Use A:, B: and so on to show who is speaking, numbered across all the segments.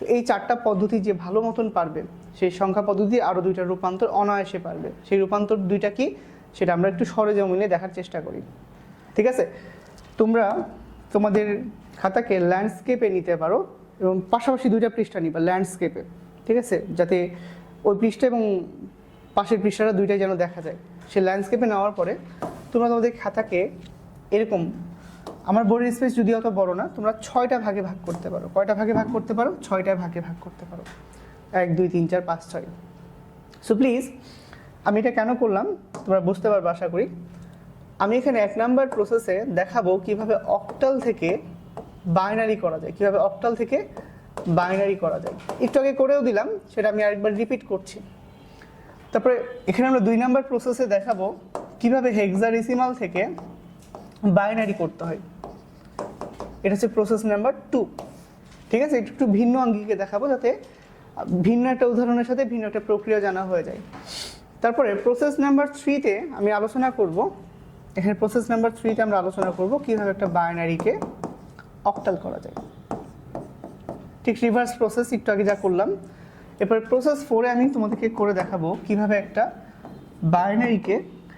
A: তো এই চারটা পদ্ধতি যে ভালো মতন পারবে, সেই সংখ্যা পদ্ধতি আরও দুইটা রূপান্তর অনায়াসে পারবে। সেই রূপান্তর দুইটা কি? সেটা আমরা একটু সরেজমিনে দেখার চেষ্টা করি। ঠিক আছে? তোমরা তোমাদের খাতাকে ল্যান্ডস্কেপে নিতে পারো এবং পাশাপাশি দুইটা পৃষ্ঠা নিবা ল্যান্ডস্কেপে ঠিক আছে? যাতে ওই পৃষ্ঠা এবং পাশের পৃষ্ঠাটা দুইটাই যেন দেখা যায়। সে ল্যান্ডস্কেপে নেওয়ার পরে তোমরা তোমাদের খাতাকে এরকম আমার বোর্ডের স্পেস যদি অত বড় না, তোমরা ছয়টা ভাগে ভাগ করতে পারো। কয়টা ভাগে ভাগ করতে পারো? ছয়টা ভাগে ভাগ করতে পারো। এক, দুই, তিন, চার, পাঁচ, ছয়। সো প্লিজ আমি এটা কেন করলাম? তোমরা বুঝতে পারবে আশা করি। আমি এখানে এক নাম্বার প্রসেসে দেখাবো কীভাবে অক্টাল থেকে বাইনারি করা যায়, কীভাবে অক্টাল থেকে বাইনারি করা যায়। একটু আগে করেও দিলাম, সেটা আমি আরেকবার রিপিট করছি। তারপরে এখানে আমরা দুই নাম্বার প্রসেসে দেখাবো কীভাবে হেক্সাডেসিমাল থেকে বাইনারি করতে হয়। এটা হচ্ছে প্রসেস নাম্বার টু ঠিক আছে? একটু ভিন্ন আঙ্গিকে দেখাবো যাতে ভিন্ন একটা উদাহরণের সাথে ভিন্ন একটা প্রক্রিয়া জানা হয়ে যায়। তারপরে প্রসেস নাম্বার থ্রিতে আমি আলোচনা করব। এখানে প্রসেস নাম্বার থ্রিতে আমরা আলোচনা করব কীভাবে একটা বাইনারিকে অক্টাল করা যায়। ঠিক রিভার্স প্রসেস একটু আগে যা করলাম। এরপরে প্রসেস ফোরে আমি তোমাদেরকে করে দেখাবো কীভাবে একটা বাইনারিকে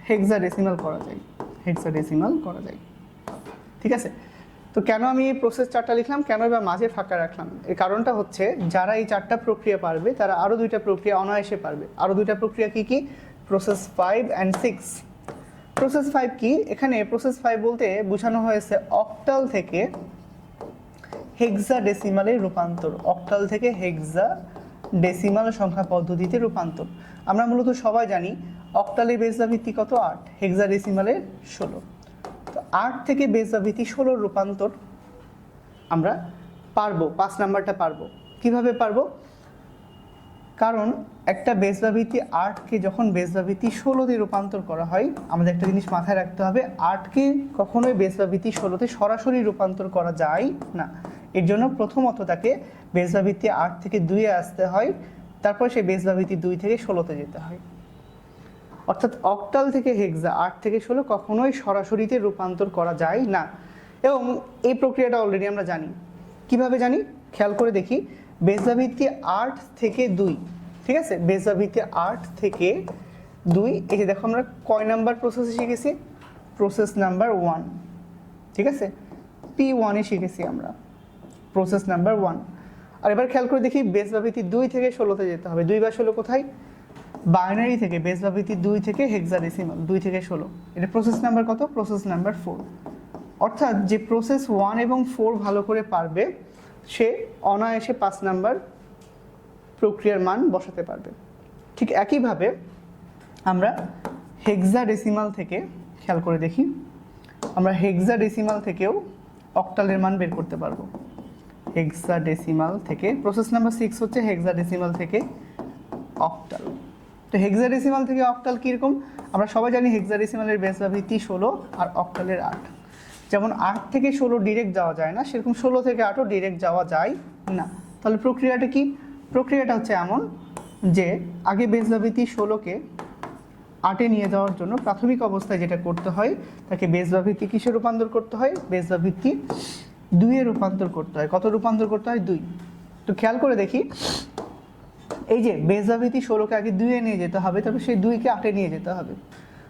A: হেক্সাডেসিমাল করা যায়। হেক্সাডেসিমাল করা যায়। ঠিক আছে? তো কেন আমি এই প্রসেস চারটা লিখলাম? কেন এবার মাঝে ফাঁকা রাখলাম? এর কারণটা হচ্ছে, যারা এই চারটা প্রক্রিয়া পারবে, তারা আরও দুইটা প্রক্রিয়া অনায়াসে পারবে। আরও দুইটা প্রক্রিয়া কি কি? Process five and six process five কি? এখানে প্রসেস ফাইভ বলতে বোঝানো হয়েছে অক্টাল থেকে হেক্সা ডেসিমালে রূপান্তর। অক্টাল থেকে হেক্সা ডেসিমাল সংখ্যা পদ্ধতিতে রূপান্তর। আমরা মূলত সবাই জানি অক্টালের বেসা ভিত্তি কত? আট। হেক্সা ডেসিমালের ষোলো। তো আট থেকে বেসা ভিত্তি ষোলোর রূপান্তর আমরা পারব, পাঁচ নাম্বারটা পারব। কীভাবে পারব? কারণ একটা বেসভাবৃত্তি আটকে যখন বেসভাবৃত্তি ষোলোতে রূপান্তর করা হয়, আমাদের একটা জিনিস মাথায় রাখতে হবে আটকে কখনোই বেসভাবৃত্তি ষোলোতে সরাসরি রূপান্তর করা যায় না। এর জন্য প্রথমত তাকে বেসভাবৃত্তি আট থেকে দুইয়ে আসতে হয়, তারপর সেই বেসভাবৃত্তি দুই থেকে ষোলোতে যেতে হয়। অর্থাৎ অক্টাল থেকে হেক্সা, আট থেকে ষোলো কখনোই সরাসরিতে রূপান্তর করা যায় না। এবং এই প্রক্রিয়াটা অলরেডি আমরা জানি। কীভাবে জানি? খেয়াল করে দেখি। বেজাভিত্তি আট থেকে দুই, ঠিক আছে? বেজাভিত্তি আট থেকে দুই, এই যে দেখো আমরা কয় নাম্বার প্রসেসে শিখেছি? প্রসেস নাম্বার ওয়ান ঠিক আছে? পি ওয়ানে শিখেছি আমরা। প্রসেস নাম্বার ওয়ান আর এবার খেয়াল করে দেখি বেস ভাবিতি দুই থেকে ষোলোতে যেতে হবে। দুই বা ষোলো কোথায়? বাইনারি থেকে বেস ভাবিতি দুই থেকে হেক্সাডেসিমাল দুই থেকে ষোলো। এটা প্রসেস নাম্বার কত? প্রসেস নাম্বার ফোর অর্থাৎ যে প্রসেস ওয়ান এবং ফোর ভালো করে পারবে, সে অনায়াসে পাঁচ নাম্বার প্রক্রিয়ার মান বসাতে পারবে। ঠিক একইভাবে আমরা হেক্সাডেসিমাল থেকে, খেয়াল করে দেখি, আমরা হেক্সাডেসিমাল থেকেও অক্টালের মান বের করতে পারব। হেক্সাডেসিমাল থেকে প্রসেস নাম্বার সিক্স হচ্ছে হেক্সাডেসিমাল থেকে অক্টাল তো হেক্সাডেসিমাল থেকে অক্টাল কীরকম? আমরা সবাই জানি হেক্সাডেসিমালের বেস বা ভিত্তি ষোলো আর অক্টালের আট। যেমন আট থেকে ষোলো ডিরেক্ট যাওয়া যায় না, সেরকম ষোলো থেকে আটও ডিরেক্ট যাওয়া যায় না। তাহলে প্রক্রিয়াটা কি? প্রক্রিয়াটা হচ্ছে এমন যে আগে বেস বা ভিত্তি ষোলোকে আটে নিয়ে যাওয়ার জন্য প্রাথমিক অবস্থায় যেটা করতে হয়, তাকে বেস বা ভিত্তি কিসে রূপান্তর করতে হয়? বেস বা ভিত্তি দুইয়ে রূপান্তর করতে হয়। কত রূপান্তর করতে হয়? দুই। তো খেয়াল করে দেখি এই যে বেজাভিতি ষোলোকে আগে দুইয়ে নিয়ে যেতে হবে, তারপর সেই দুইকে আটে নিয়ে যেতে হবে।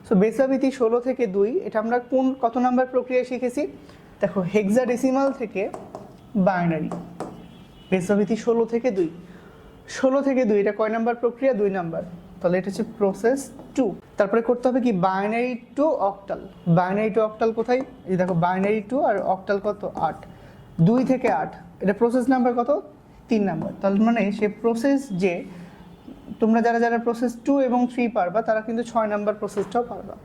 A: সো বেজাভিতি ষোলো থেকে দুই, এটা আমরা কোন, কত নাম্বার প্রক্রিয়া শিখেছি? দেখো হেক্সাডেসিমাল থেকে বাইনারি বেজাভিতি ষোলো থেকে দুই। ষোলো থেকে দুই, এটা কয় নাম্বার প্রক্রিয়া? দুই নাম্বার। তাহলে এটা হচ্ছে প্রসেস টু তারপরে করতে হবে কি? Binary to octal binary to octal কোথায়? এই দেখো বাইনারি টু আর অক্টাল কত? আট। দুই থেকে আট। এটা প্রসেস নাম্বার কত? তিন নাম্বার। তার মানে সে প্রসেস যে, তোমরা যারা যারা প্রসেস টু এবং থ্রি পারবা, তারা কিন্তু ছয় নাম্বার প্রসেসটাও পারবা।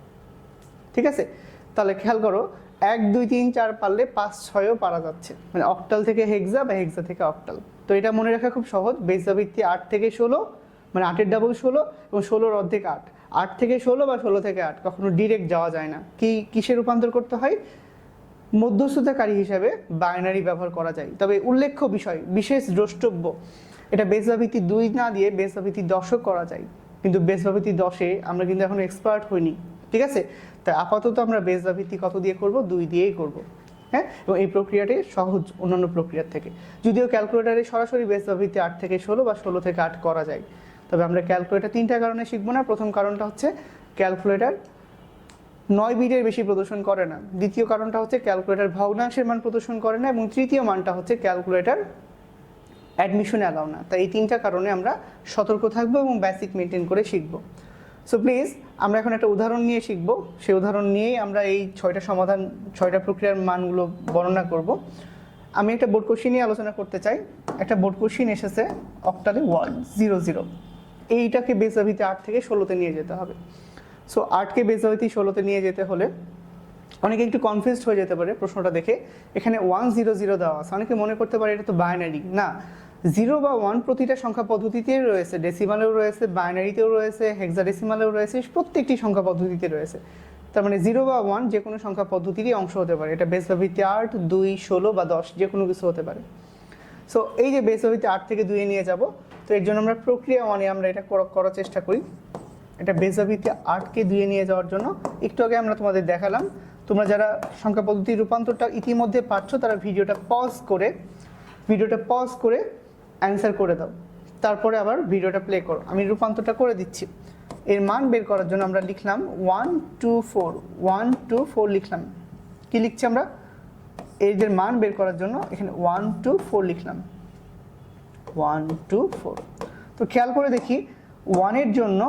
A: ঠিক আছে? তাহলে খেয়াল করো, এক, দুই, তিন, চার পারলে পাঁচ, ছয়ও পারা যাচ্ছে। মানে অক্টাল থেকে হেক্সা বা হেক্সা থেকে অক্টাল তো এটা মনে রাখা খুব সহজ। বেসাভিত্তি আট থেকে ষোলো মানে আটের ডাবল ষোলো এবং ষোলোর অর্ধেক আট। আট থেকে ষোলো বা ষোলো থেকে আট, কখনো ডিরেক্ট যাওয়া যায় না। কি, কিসে রূপান্তর করতে হয়? মধ্যস্থতাকারী হিসাবে বাইনারি ব্যবহার করা যায়। তবে উল্লেখ্য বিষয়, বিশেষ দ্রষ্টব্য, এটা বেসভাবিতি দুই না দিয়ে বেসভাবিতি দশও করা যায়। কিন্তু বেসভাবিতি দশে আমরা কিন্তু এখন এক্সপার্ট হইনি, ঠিক আছে? তাই আপাতত আমরা বেসভাবিতি কত দিয়ে করব? দুই দিয়েই করব হ্যাঁ? এবং এই প্রক্রিয়াটি সহজ অন্যান্য প্রক্রিয়ার থেকে। যদিও ক্যালকুলেটারে সরাসরি বেস বা আট থেকে ষোলো বা ষোলো থেকে আট করা যায়। তবে আমরা ক্যালকুলেটার তিনটা কারণে শিখব না। প্রথম কারণটা হচ্ছে ক্যালকুলেটার নয় বিটের বেশি প্রদর্শন করে না। দ্বিতীয় কারণটা হচ্ছে ক্যালকুলেটার ভগ্নাংশের মান প্রদর্শন করে না এবং তৃতীয় মানটা হচ্ছে ক্যালকুলেটার অ্যাডমিশন অ্যালাউ না। তাই এই তিনটা কারণে আমরা সতর্ক থাকব এবং বেসিক মেনটেন করে শিখব। সো প্লিজ আমরা এখন একটা উদাহরণ নিয়ে শিখব। সেই উদাহরণ নিয়েই আমরা এই ছয়টা সমাধান, ছয়টা প্রক্রিয়ার মানগুলো বর্ণনা করব। আমি একটা বোর্ড কোশ্চিন নিয়ে আলোচনা করতে চাই। একটা বোর্ড কোশ্চিন এসেছে অক্টালে ওয়ান জিরো জিরো এইটাকে বেসাভিতে আট থেকে ষোলোতে নিয়ে যেতে হবে। সো আটকে বেসাভিতে ষোলোতে নিয়ে যেতে হলে অনেকে একটু কনফিউজড হয়ে যেতে পারে প্রশ্নটা দেখে। এখানে ওয়ান জিরো জিরো দেওয়া আছে। অনেকে মনে করতে পারে এটা তো বাইনারি না জিরো বা ওয়ান প্রতিটা সংখ্যা পদ্ধতিতেই রয়েছে। ডেসিমালেও রয়েছে বাইনারিতেও রয়েছে হেক্সাডেসিমালেও রয়েছে, প্রত্যেকটি সংখ্যা পদ্ধতিতে রয়েছে। তার মানে জিরো বা ওয়ান যে কোনো সংখ্যা পদ্ধতিরই অংশ হতে পারে। এটা বেস ভাবিতে আট, দুই, ষোলো বা দশ যে কোনো কিছু হতে পারে। সো এই যে বেস ভাবিতে আট থেকে দুইয়ে নিয়ে যাব, তো এর জন্য আমরা প্রক্রিয়া ওয়ানে আমরা এটা করা- করার চেষ্টা করি। এটা বেসাভিতে আটকে দুইয়ে নিয়ে যাওয়ার জন্য। একটু আগে আমরা তোমাদের দেখালাম, তোমরা যারা সংখ্যা পদ্ধতি রূপান্তরটা ইতিমধ্যে পাচ্ছ তারা ভিডিওটা পজ করে, ভিডিওটা পজ করে অ্যান্সার করে দাও। তারপরে আবার ভিডিওটা প্লে করো। আমি রূপান্তরটা করে দিচ্ছি। এর মান বের করার জন্য আমরা লিখলাম one two four one two four লিখলাম। কী লিখছি আমরা? এর যে মান বের করার জন্য এখানে ওয়ান টু ফোর লিখলাম। ওয়ান টু ফোর তো খেয়াল করে দেখি ওয়ানের জন্য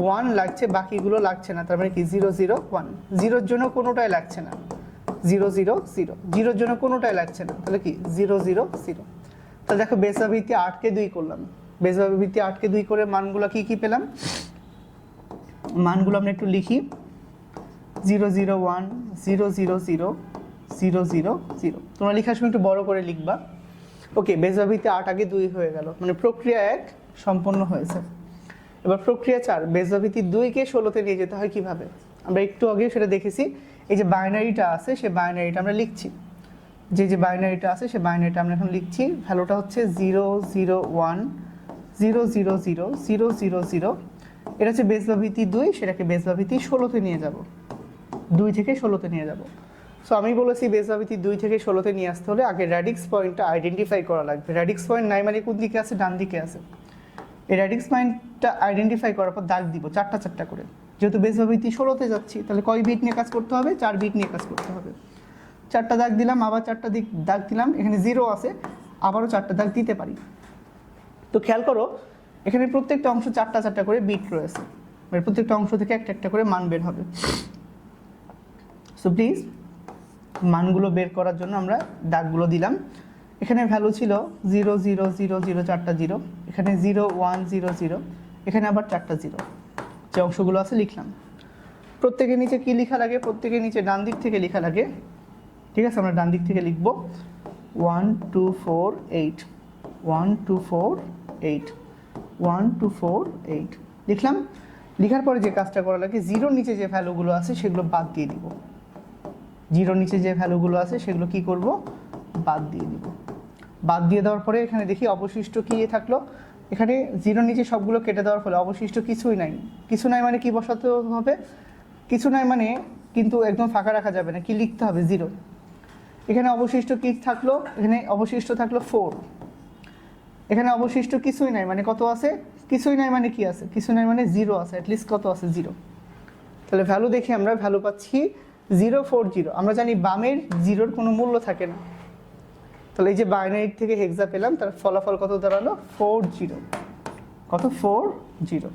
A: ওয়ান লাগছে, বাকিগুলো লাগছে না, তার মানে কি জিরো জিরো ওয়ান জিরোর জন্য কোনোটাই লাগছে না। জিরো জিরো জিরো জিরোর জন্য কোনোটাই লাগছে না। তাহলে কি? জিরো জিরো জিরো তাহলে দেখো বেসাভিত্তি আটকে দুই করলাম। বেসাভিত্তি আটকে দুই করে মানগুলো কি কি পেলাম? মানগুলো আমরা একটু লিখি। Zero zero one zero zero zero zero zero zero তোমরা লেখার সময় একটু বড় করে লিখবা। ওকে বেজাভিতে আট আগে দুই হয়ে গেল। মানে প্রক্রিয়া এক সম্পন্ন হয়েছে। এবার প্রক্রিয়া চার বেজাভিতি দুইকে ষোলোতে নিয়ে যেতে হয় কীভাবে? আমরা একটু আগে সেটা দেখেছি। এই যে বাইনারিটা আছে, সে বাইনারিটা আমরা লিখছি। যে যে বাইনারিটা আছে, সে বাইনারিটা আমরা এখন লিখছি। ভ্যালুটা হচ্ছে zero zero, one, zero zero zero zero zero zero. এটা হচ্ছে বেজভাভিতি দুই, সেটাকে বেজভাভিতি ষোলোতে নিয়ে যাব। দুই থেকে ষোলোতে নিয়ে যাব। সো আমি বলেছি বেজভাভিতি দুই থেকে ষোলোতে নিয়ে আসতে হলে আগে র্যাডিক্স পয়েন্টটা আইডেন্টিফাই করা লাগবে। র্যাডিক্স পয়েন্ট নাই মানে কোন দিকে আছে? ডান দিকে আছে। এই র্যাডিক্স পয়েন্টটা আইডেন্টিফাই করার পর দাগ দিব, চারটা চারটা করে। যেহেতু বেজভাভিতি ষোলোতে যাচ্ছি, তাহলে কয় বিট নিয়ে কাজ করতে হবে? চার বিট নিয়ে কাজ করতে হবে। চারটা দাগ দিলাম, আবার চারটা দিক দাগ দিলাম, এখানে জিরো আছে, আবারও চারটা দাগ দিতে পারি। তো খেয়াল করো, এখানে প্রত্যেকটা অংশ চারটা চারটা করে বিট রয়েছে। মানে প্রত্যেকটা অংশ থেকে একটা একটা করে মান বের হবে। সো প্লিজ মানগুলো বের করার জন্য আমরা দাগগুলো দিলাম। এখানে ভ্যালু ছিল জিরো জিরো জিরো জিরো চারটা জিরো এখানে জিরো ওয়ান জিরো জিরো এখানে আবার চারটা জিরো যে অংশগুলো আছে লিখলাম। প্রত্যেকের নিচে কি লেখা লাগে? প্রত্যেকের নিচে ডান দিক থেকে লেখা লাগে। ঠিক আছে, আমরা ডান দিক থেকে লিখব। One two four eight one two four eight one two four eight লিখলাম। লেখার পরে যে কাজটা করা লাগে জিরোর নিচে যে ভ্যালুগুলো আছে, সেগুলো বাদ দিয়ে দিব। জিরোর নিচে যে ভ্যালুগুলো আছে, সেগুলো কি করব? বাদ দিয়ে দিব। বাদ দিয়ে দেওয়ার পরে এখানে দেখি অবশিষ্ট কি থাকল। এখানে জিরোর নিচে সবগুলো কেটে দেওয়ার ফলে অবশিষ্ট কিছুই নাই। কিছু নাই মানে কি বসাতে হবে? কিছু নাই মানে কিন্তু একদম ফাঁকা রাখা যাবে না, কি লিখতে হবে? জিরো এখানে অবশিষ্ট কি থাকল? এখানে অবশিষ্ট থাকল ফোর এখানে অবশিষ্ট কিছুই নাই মানে কত আছে? কিছুই নাই মানে কি আছে? কিছু নাই মানে জিরো আছে অ্যাটলিস্ট কত আছে? জিরো তাহলে ভ্যালু দেখে আমরা ভ্যালু পাচ্ছি জিরো ফোর জিরো আমরা জানি বামের জিরোর কোনো মূল্য থাকে না। তাহলে এই যে বাইনারি থেকে হেক্সা পেলাম, তার ফলাফল কত দাঁড়াল? ফোর জিরো কত? ফোর জিরো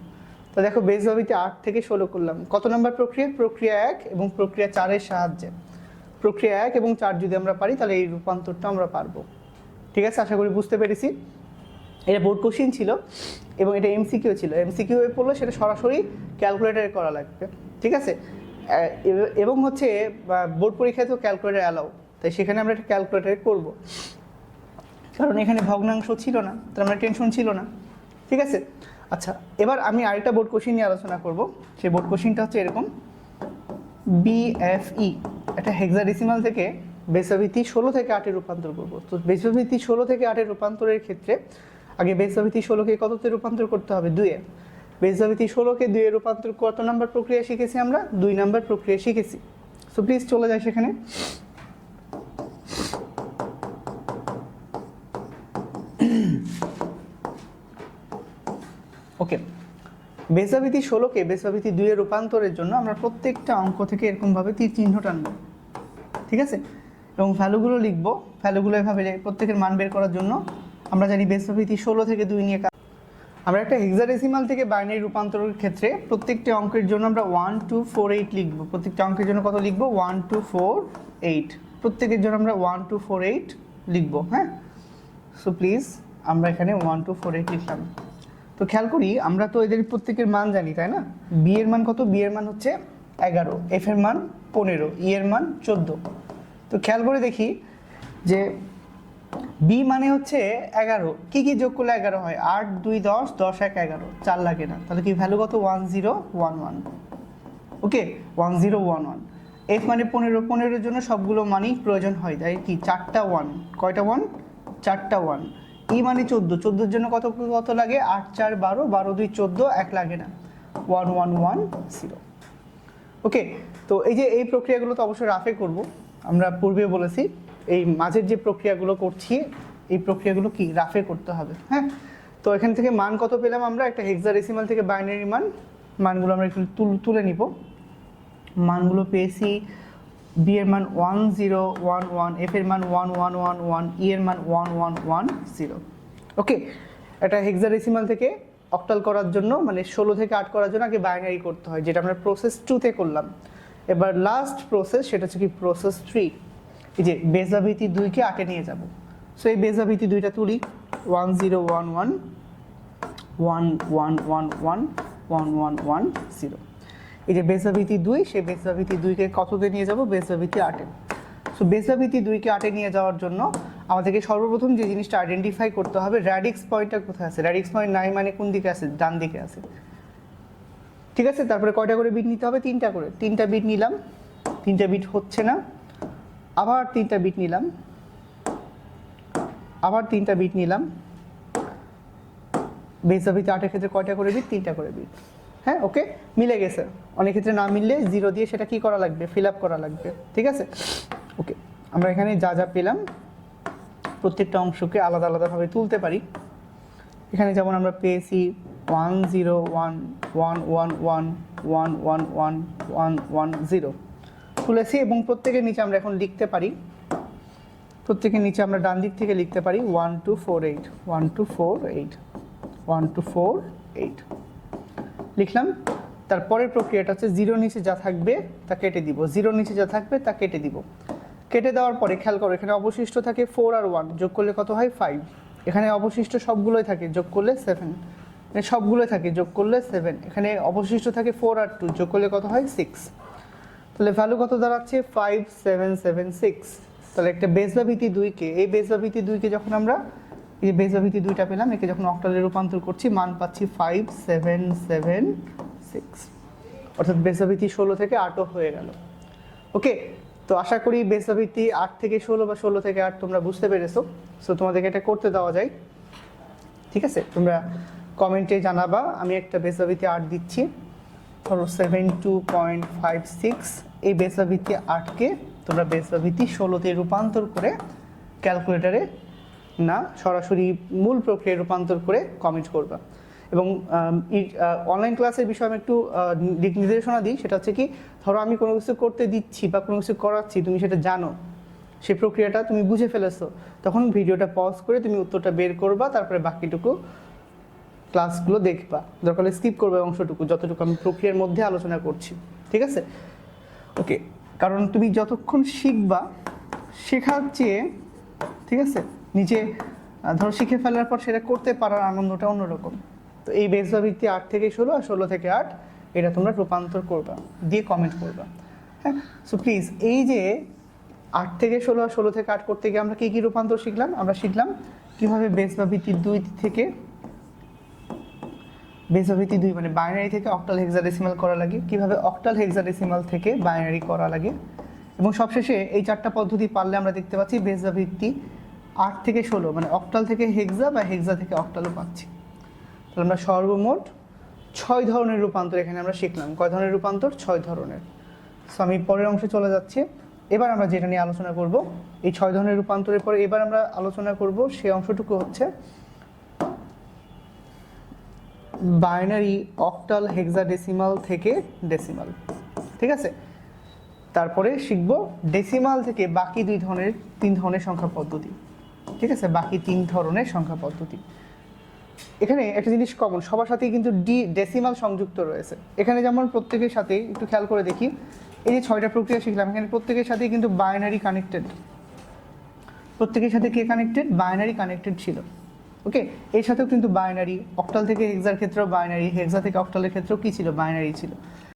A: তো দেখো বেস ভাবিতে আট থেকে ষোলো করলাম। কত নম্বর প্রক্রিয়া? প্রক্রিয়া এক এবং প্রক্রিয়া চারের সাহায্যে। প্রক্রিয়া এক এবং চার যদি আমরা পারি, তাহলে এই রূপান্তরটা আমরা পারব। ঠিক আছে? আশা করি বুঝতে পেরেছি। এটা বোর্ড কোশ্চিন ছিল এবং এটা এমসিকিউ ছিল। এমসিকিউ এ পড়লে সেটা সরাসরি ক্যালকুলেটারে করা লাগবে। ঠিক আছে? এবং হচ্ছে বোর্ড পরীক্ষায় তো ক্যালকুলেটার অ্যালাউ তাই সেখানে আমরা একটা ক্যালকুলেটারে করব। কারণ এখানে ভগ্নাংশ ছিল না, তার মানে টেনশন ছিল না। ঠিক আছে? আচ্ছা এবার আমি আরেকটা বোর্ড কোশ্চিন নিয়ে আলোচনা করব। সেই বোর্ড কোশ্চিনটা হচ্ছে এরকম। বিএফই একটা হেক্সাডেসিমাল থেকে বেসাভিত্তি ষোলো থেকে আটে রূপান্তর করব। তো বেসাভিত্তি ষোলো থেকে আটের রূপান্তরের ক্ষেত্রে আগে বেসাভিত্তি ষোলোকে কততে রূপান্তর করতে হবে? দুয়ে বেসাভিত্তি ষোলোকে দুয়ে রূপান্তর কত নাম্বার প্রক্রিয়া শিখেছি আমরা? দুই নাম্বার প্রক্রিয়া শিখেছি। সো প্লিজ চলে যাই সেখানে। ওকে বেসাভিতি ষোলোকে বেসাভিতি দুইয়ে রূপান্তরের জন্য আমরা প্রত্যেকটা অঙ্ক থেকে এরকমভাবে তীর চিহ্ন টানব, ঠিক আছে? এবং ভ্যালুগুলো লিখব, ভ্যালুগুলো এভাবে প্রত্যেকের মান বের করার জন্য আমরা জানি বেসাভিতি ষোলো থেকে দুই নিয়ে কাজ আমরা একটা হেক্সাডেসিমাল থেকে বাইনারি রূপান্তরের ক্ষেত্রে প্রত্যেকটা অঙ্কের জন্য আমরা ওয়ান টু ফোর এইট লিখব। প্রত্যেকটা অঙ্কের জন্য কত লিখব? ওয়ান টু ফোর এইট প্রত্যেকের জন্য আমরা ওয়ান টু ফোর এইট লিখব হ্যাঁ? সো প্লিজ আমরা এখানে ওয়ান টু ফোর এইট লিখলাম। তো খেয়াল করি, আমরা তো এদের প্রত্যেকের মান জানি, তাই না? বি এর মান কত? বি এর মান হচ্ছে এগারো এফ এর মান পনেরো ই এর মান চোদ্দ। তো খেয়াল করে দেখি যে বি মানে হচ্ছে এগারো। কি কি যোগ করলে এগারো হয়? আট, দুই, দশ দশ, এক, এগারো। চার লাগে না। তাহলে কি ভ্যালু কত? One zero one one okay one zero one one F মানে পনেরো। পনেরোর জন্য সবগুলো মানেই প্রয়োজন হয়, তাই কি? চারটা ওয়ান কয়টা ওয়ান চারটা ওয়ান ই মানে চোদ্দ। চোদ্দোর জন্য কত কত লাগে? আট, চার, বারো বারো, দুই, চোদ্দ, এক লাগে না। One one one, zero. Okay তো এই যে এই প্রক্রিয়াগুলো তো অবশ্যই রাফে করব। আমরা পূর্বে বলেছি, এই মাঝের যে প্রক্রিয়াগুলো করছি, এই প্রক্রিয়াগুলো কি? রাফে করতে হবে হ্যাঁ? তো এখান থেকে মান কত পেলাম আমরা? একটা হেক্সাডেসিমাল থেকে বাইনারি মান। মানগুলো আমরা একটু তুলে নিব। মানগুলো পেয়েছি বি এর মান one zero one one F এর মান one one one one E এর মান one one one zero okay এটা হেক্সাডেসিমাল থেকে অক্টাল করার জন্য মানে ষোলো থেকে আট করার জন্য আগে বাইনারি করতে হয়, যেটা আমরা প্রসেস টুতে করলাম। এবার লাস্ট প্রসেস সেটা হচ্ছে কি প্রসেস থ্রি এই যে বেজাভিতি দুইকে আটে নিয়ে যাব। সো এই বেজাভিতি দুইটা তুলি। One zero one one one one one one one one one zero এই যে বেসাভিতি দুই, সেই বেসাভিতি দুইকে কততে নিয়ে যাব? বেসাভিতি আটে। সো বেসাভিতি দুইকে আটে নিয়ে যাওয়ার জন্য আমাদেরকে সর্বপ্রথম যে জিনিসটা আইডেন্টিফাই করতে হবে র্যাডিক্স পয়েন্টটা কোথায় আছে? র্যাডিক্স পয়েন্ট নাই মানে কোন দিকে আছে? ডান দিকে আছে। ঠিক আছে? তারপরে কয়টা করে বিট নিতে হবে? তিনটা করে। তিনটা বিট নিলাম। তিনটা বিট হচ্ছে না। আবার তিনটা বিট নিলাম। আবার তিনটা বিট নিলাম। বেসাভিতে আটের ক্ষেত্রে কয়টা করে বিট তিনটা করে বিট হ্যাঁ ওকে মিলে গেছে। অনেক ক্ষেত্রে না মিললে জিরো দিয়ে সেটা কি করা লাগবে? ফিল আপ করা লাগবে। ঠিক আছে? ওকে আমরা এখানে যা যা পেলাম, প্রত্যেকটা অংশকে আলাদা আলাদাভাবে তুলতে পারি। এখানে যেমন আমরা পেয়েছি one zero one one one one one one one one one zero তুলেছি এবং প্রত্যেকের নিচে আমরা এখন লিখতে পারি। প্রত্যেকের নিচে আমরা ডান দিক থেকে লিখতে পারি one two four eight one two four eight one two four eight লিখলাম তারপরের প্রক্রিয়াটা হচ্ছে জিরো নিচে যা থাকবে তা কেটে দিব। জিরো নিচে যা থাকবে তা কেটে দিব। কেটে দেওয়ার পরে খেয়াল করো, এখানে অবশিষ্ট থাকে ফোর আর ওয়ান যোগ করলে কত হয়? ফাইভ এখানে অবশিষ্ট সবগুলোই থাকে, যোগ করলে সেভেন এখানে সবগুলোই থাকে, যোগ করলে সেভেন এখানে অবশিষ্ট থাকে ফোর আর টু যোগ করলে কত হয়? সিক্স তাহলে ভ্যালু কত দাঁড়াচ্ছে? ফাইভ সেভেন সেভেন সিক্স তাহলে একটা বেস বা দুইকে, এই বেস বা দুইকে যখন আমরা এই যে বেস বা ভিত্তি দুইটা পেলাম। একে যখন অক্টালে রূপান্তর করছি, মান পাচ্ছি ফাইভ সেভেন সেভেন সিক্স অর্থাৎ বেস বা ভিত্তি ষোলো থেকে আটও হয়ে গেল। ওকে, তো আশা করি বেস বা ভিত্তি আট থেকে ষোলো বা ষোলো থেকে আট তোমরা বুঝতে পেরেছ। সো তোমাদেরকে এটা করতে দেওয়া যায়। ঠিক আছে? তোমরা কমেন্টে জানাবা, আমি একটা বেস বা ভিত্তি আট দিচ্ছি। ধরো seven two point five six এই বেসাভিত্তি আটকে তোমরা বেসাভিত্তি ষোলোতে রূপান্তর করে ক্যালকুলেটারে না, সরাসরি মূল প্রক্রিয়ায় রূপান্তর করে কমেন্ট করবা। এবং অনলাইন ক্লাসের বিষয়ে আমি একটু দিক নির্দেশনা দিই, সেটা হচ্ছে কি, ধরো আমি কোনো কিছু করতে দিচ্ছি বা কোনো কিছু করাচ্ছি, তুমি সেটা জানো সেই প্রক্রিয়াটা তুমি বুঝে ফেলেছো, তখন ভিডিওটা পজ করে তুমি উত্তরটা বের করবা, তারপরে বাকিটুকু ক্লাসগুলো দেখবা। দরকার স্কিপ করবে অংশটুকু, যতটুকু আমি প্রক্রিয়ার মধ্যে আলোচনা করছি, ঠিক আছে? ওকে কারণ তুমি যতক্ষণ শিখবা, শেখার চেয়ে, ঠিক আছে? নিজে ধরো শিখে ফেলার পর সেটা করতে পারার আনন্দটা অন্যরকম। তো এই বেস বা ভিত্তি আট থেকে ষোলো আর ষোলো থেকে আট, এটা তোমরা রূপান্তর করবা, দিয়ে কমেন্ট করবা। হ্যাঁ? সো প্লিজ এই যে আট থেকে ষোলো আর ষোলো থেকে আট করতে গিয়ে আমরা কী কী রূপান্তর শিখলাম? আমরা শিখলাম কীভাবে বেস বা ভিত্তি দুই থেকে বেস ভিত্তি দুই মানে বাইনারি থেকে অক্টাল হেক্সাডেসিমাল করা লাগে, কীভাবে অক্টাল হেক্সাডেসিমাল থেকে বাইনারি করা লাগে। এবং সবশেষে এই চারটা পদ্ধতি পারলে আমরা দেখতে পাচ্ছি বেসভিত্তি আট থেকে ষোলো মানে অক্টাল থেকে হেক্সা বা হেক্সা থেকে অক্টালও পাচ্ছি। তাহলে আমরা সর্বমোট ছয় ধরনের রূপান্তর এখানে আমরা শিখলাম। কয় ধরনের রূপান্তর? ছয় ধরনের। সো আমি পরের অংশে চলে যাচ্ছি। এবার আমরা যেটা নিয়ে আলোচনা করব, এই ছয় ধরনের রূপান্তরের পরে এবার আমরা আলোচনা করব সেই অংশটুকু হচ্ছে বাইনারি অক্টাল হেক্সাডেসিমাল থেকে ডেসিমাল ঠিক আছে? তারপরে শিখব ডেসিমাল থেকে বাকি দুই ধরনের, তিন ধরনের সংখ্যা পদ্ধতি। ঠিক আছে? বাকি তিন ধরনের সংখ্যা পদ্ধতি। এখানে একটা জিনিস কমন সবার সাথেই কিন্তু ডি ডেসিমাল সংযুক্ত রয়েছে। এখানে যেমন প্রত্যেকের সাথেই একটু খেয়াল করে দেখি, এই যে ছয়টা প্রক্রিয়া শিখলাম, এখানে প্রত্যেকের সাথেই কিন্তু বাইনারি কানেক্টেড প্রত্যেকের সাথে কে কানেক্টেড বাইনারি কানেক্টেড ছিল। ওকে এর সাথেও কিন্তু বাইনারি অক্টাল থেকে হেক্সার ক্ষেত্রেও বাইনারি হেক্সা থেকে অক্টালের ক্ষেত্রেও কী ছিল? বাইনারি ছিল।